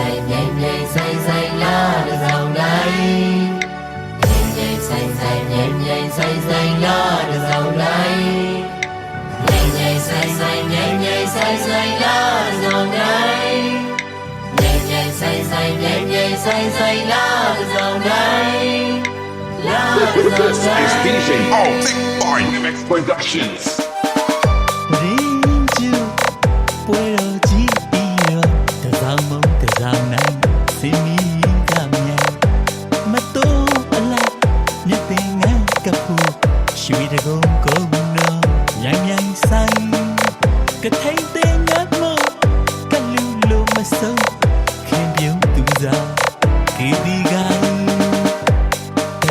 say, say, say, say, say, la đi is DJ cả thấy té ngát mơ càng lưu lô mà sâu khi biểu tự ra khi đi gan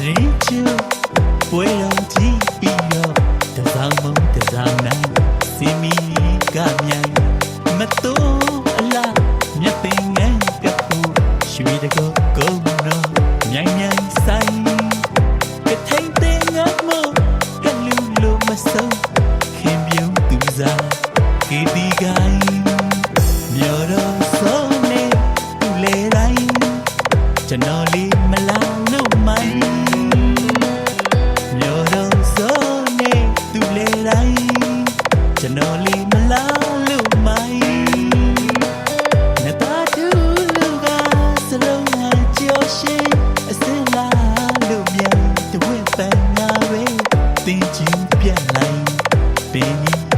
riêng chưa? Quay đâu တိုင်းမြို့တော်ဆုံးနေသူလေတိုင်းကျွန်တော်လေးမလာလို့မိုင်းမြို့တော်ဆုံးနေသူလေတိုင်းကျွန်တော်လေးမလာလို့မိုင်းတင်ချင်းပြန်လိုက်ပင်ကြီး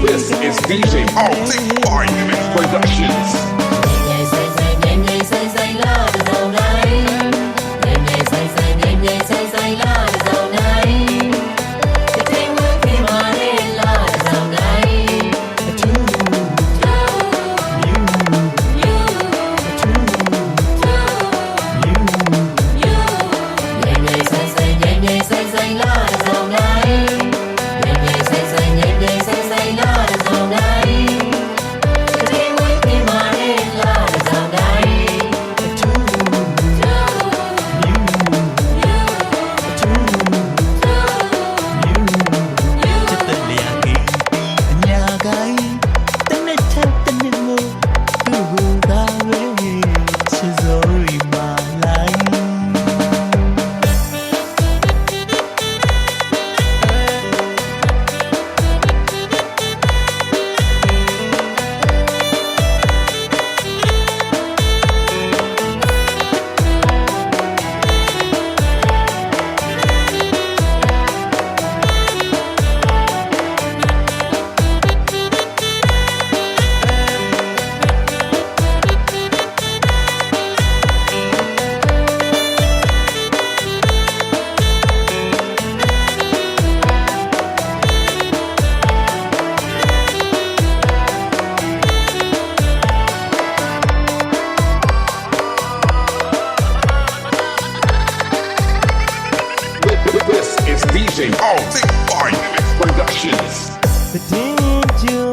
This is DJ All Thing Productions. DJ Paul, Big Fire Productions. But did you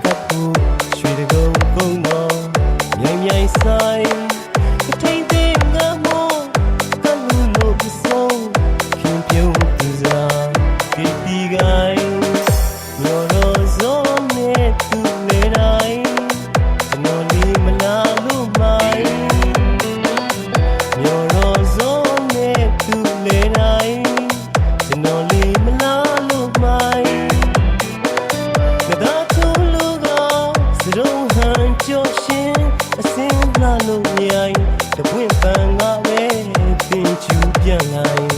Peekaboo. တန်ငါပဲသင်ချူပြန်လာရင်